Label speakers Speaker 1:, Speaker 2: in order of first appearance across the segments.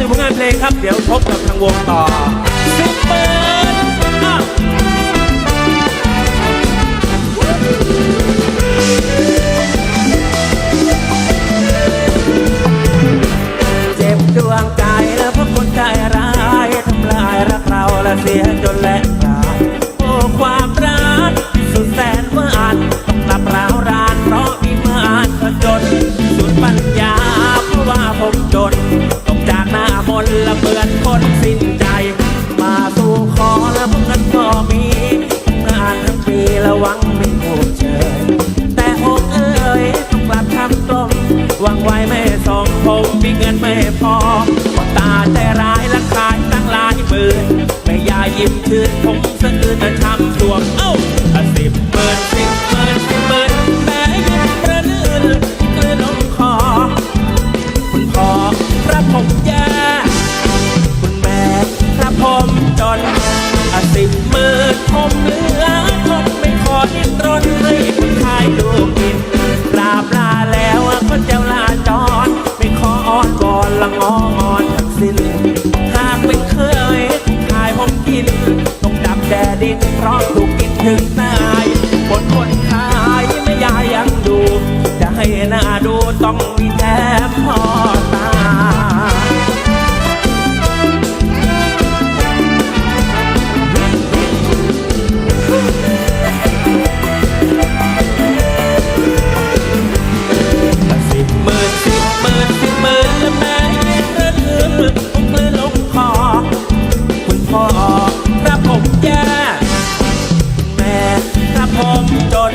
Speaker 1: นึ่งผลงานเพลงครับ เดี๋ยวพบกับทางวงต่อซุปเปอร์เจ็บดวงใจแล้วเพราะคนใจร้ายทำลายรักเราและเสียจนแหละ มีเงินไม่พอก็ตาใจร้ายและขายตั้งหลายหมื่นไม่อยายิ้มชื่นผมสะอื้นแต่ทำทวงเอ้าสิบหมื่นสิบหมื่นสิบหมื่นแต่ยิ้มประนื่นกลืนลงคอ คุณพ่อรับผมแย่คุณแม่ครับผมจนสิบมือผมเหลือทนไม่ขอดิ้นรน เพราะถูกกินถึงตายคนคนขายไม่ยายยังดู จะให้หน้าดูต้องมีแทบพอ จน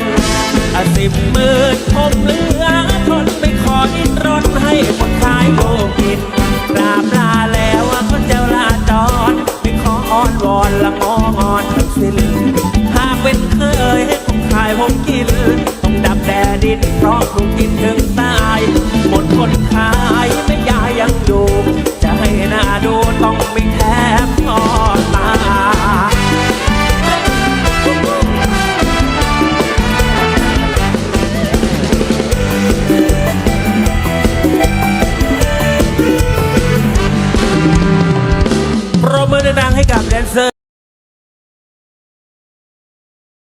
Speaker 1: อสิบหมื่นผมเหลือทนไม่ขอดิ้นรน มือดังให้กับแดนเซอร์